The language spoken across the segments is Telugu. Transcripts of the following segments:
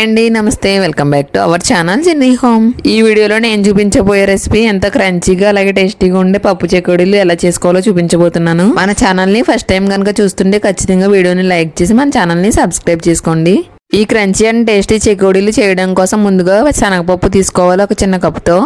హాయ్ అండి నమస్తే welcome back to our channel Jinny home. ఈ వీడియోలో నేను చూపించబోయే రెసిపీ ఎంత క్రంచీగా అలాగే టేస్టీగా ఉండే పప్పు చెకోడీలు ఎలా చేసుకోవాలో చూపించబోతున్నాను. మన ఛానల్ని ఫస్ట్ టైం కనుక చూస్తుంటే ఖచ్చితంగా వీడియోని లైక్ చేసి మన ఛానల్ని సబ్స్క్రైబ్ చేసుకోండి. ఈ క్రంచీ అండ్ టేస్టీ చెకోడీలు చేయడం కోసం ముందుగా శనగపప్పు తీసుకోవాలి ఒక చిన్న కప్తో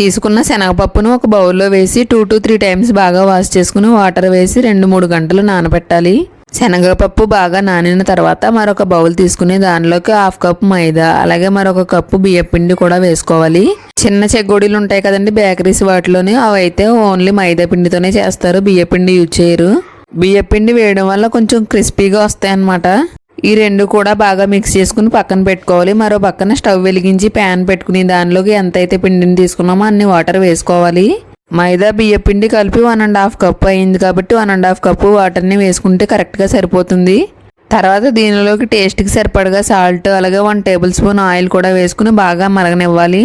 తీసుకున్న శనగపప్పును ఒక బౌల్లో వేసి టూ టు త్రీ టైమ్స్ బాగా వాష్ చేసుకుని వాటర్ వేసి రెండు మూడు గంటలు నానబెట్టాలి. శనగపప్పు బాగా నానిన తర్వాత మరొక బౌల్ తీసుకుని దానిలోకి హాఫ్ కప్ మైదా అలాగే మరొక కప్పు బియ్యపిండి కూడా వేసుకోవాలి. చిన్న చెగ్గోడీలు ఉంటాయి కదండి బేకరీస్ వాటిలోని అవి అయితే ఓన్లీ మైదా పిండితోనే చేస్తారు బియ్యపిండి యూజ్ చేయరు. బియ్యపిండి వేయడం వల్ల కొంచెం క్రిస్పీగా వస్తాయి అన్నమాట. ఈ రెండు కూడా బాగా మిక్స్ చేసుకుని పక్కన పెట్టుకోవాలి. మరో పక్కన స్టవ్ వెలిగించి ప్యాన్ పెట్టుకుని దానిలోకి ఎంతైతే పిండిని తీసుకున్నామో అన్ని వాటర్ వేసుకోవాలి. మైదా బియ్య పిండి కలిపి వన్ అండ్ హాఫ్ కప్ అయింది కాబట్టి వన్ అండ్ హాఫ్ కప్పు వాటర్ని వేసుకుంటే కరెక్ట్గా సరిపోతుంది. తర్వాత దీనిలోకి టేస్ట్కి సరిపడగా సాల్ట్ అలాగే వన్ టేబుల్ స్పూన్ ఆయిల్ కూడా వేసుకుని బాగా మరగనివ్వాలి.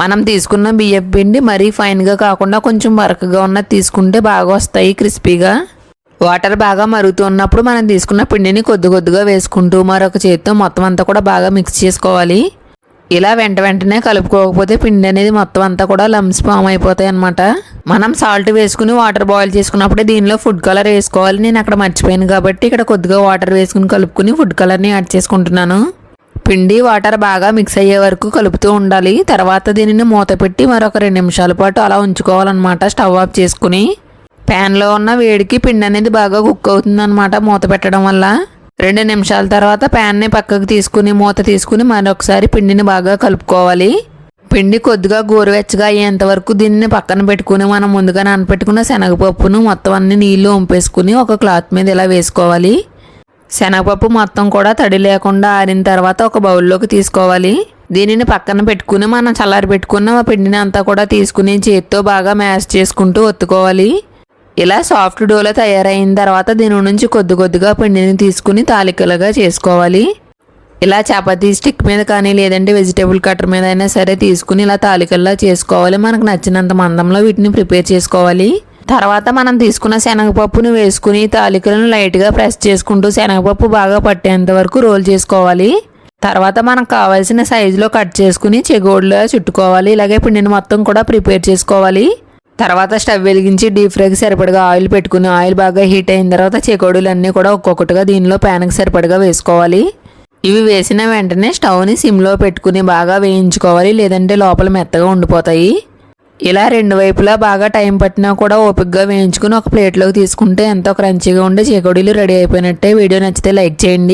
మనం తీసుకున్న బియ్యం పిండి మరీ ఫైన్గా కాకుండా కొంచెం వరకగా ఉన్నది తీసుకుంటే బాగా వస్తాయి క్రిస్పీగా వాటర్ బాగా మరుగుతున్నప్పుడు మనం తీసుకున్న పిండిని కొద్ది కొద్దిగా వేసుకుంటూ మరొక చేతితో మొత్తం అంతా కూడా బాగా మిక్స్ చేసుకోవాలి. ఇలా వెంట వెంటనే కలుపుకోకపోతే పిండి అనేది మొత్తం అంతా కూడా లమ్స్ ఫామ్ అయిపోతాయి అనమాట మనం సాల్ట్ వేసుకుని వాటర్ బాయిల్ చేసుకున్నప్పుడే దీనిలో ఫుడ్ కలర్ వేసుకోవాలి. నేను అక్కడ మర్చిపోయాను కాబట్టి ఇక్కడ కొద్దిగా వాటర్ వేసుకుని కలుపుకుని ఫుడ్ కలర్ని యాడ్ చేసుకుంటున్నాను. పిండి వాటర్ బాగా మిక్స్ అయ్యే వరకు కలుపుతూ ఉండాలి. తర్వాత దీనిని మూత పెట్టి మరొక రెండు నిమిషాల పాటు అలా ఉంచుకోవాలన్నమాట. స్టవ్ ఆఫ్ చేసుకుని. ప్యాన్లో ఉన్న వేడికి పిండి అనేది బాగా కుక్ అవుతుంది అనమాట మూత పెట్టడం వల్ల. రెండు నిమిషాల తర్వాత ప్యాన్ని పక్కకు తీసుకుని మూత తీసుకుని మరొకసారి పిండిని బాగా కలుపుకోవాలి. పిండి కొద్దిగా గోరువెచ్చగా అయ్యేంత వరకు దీన్ని పక్కన పెట్టుకుని మనం ముందుగా నానపెట్టుకున్న శనగపప్పును మొత్తం అన్ని నీళ్ళు వంపేసుకుని ఒక క్లాత్ మీద ఇలా వేసుకోవాలి. శనగపప్పు మొత్తం కూడా తడి లేకుండా ఆరిన తర్వాత ఒక బౌల్లోకి తీసుకోవాలి. దీనిని పక్కన పెట్టుకుని మనం చల్లారి పెట్టుకున్న పిండిని అంతా కూడా తీసుకుని చేతితో బాగా మ్యాష్ చేసుకుంటూ ఒత్తుకోవాలి. ఇలా సాఫ్ట్ డోలో తయారైన తర్వాత దీని నుంచి కొద్ది కొద్దిగా పిండిని తీసుకుని తాలికలుగా చేసుకోవాలి. ఇలా చపాతీ స్టిక్ మీద కానీ లేదంటే వెజిటేబుల్ కట్టర్ మీద అయినా సరే తీసుకుని ఇలా తాలికల్లా చేసుకోవాలి. మనకు నచ్చినంత మందంలో వీటిని ప్రిపేర్ చేసుకోవాలి. తర్వాత మనం తీసుకున్న శనగపప్పును వేసుకుని తాలికలను లైట్గా ప్రెస్ చేసుకుంటూ శనగపప్పు బాగా పట్టేంత వరకు రోల్ చేసుకోవాలి. తర్వాత మనకు కావాల్సిన సైజులో కట్ చేసుకుని చెగోడ్లో చుట్టుకోవాలి. ఇలాగే పిండిని మొత్తం కూడా ప్రిపేర్ చేసుకోవాలి. తర్వాత స్టవ్ వెలిగించి డీప్ ఫ్రైకి సరిపడగా ఆయిల్ పెట్టుకుని ఆయిల్ బాగా హీట్ అయిన తర్వాత చెకోడీలు అన్నీ కూడా ఒక్కొక్కటిగా దీనిలో ప్యాన్కి సరిపడగా వేసుకోవాలి. ఇవి వేసిన వెంటనే స్టవ్ని సిమ్లో పెట్టుకుని బాగా వేయించుకోవాలి లేదంటే లోపల మెత్తగా ఉండిపోతాయి. ఇలా రెండు వైపులా బాగా టైం పట్టినా కూడా ఓపిక్గా వేయించుకుని ఒక ప్లేట్లోకి తీసుకుంటే ఎంతో క్రంచీగా ఉండే చేకోడీలు రెడీ అయిపోయినట్టే. వీడియో నచ్చితే లైక్ చేయండి.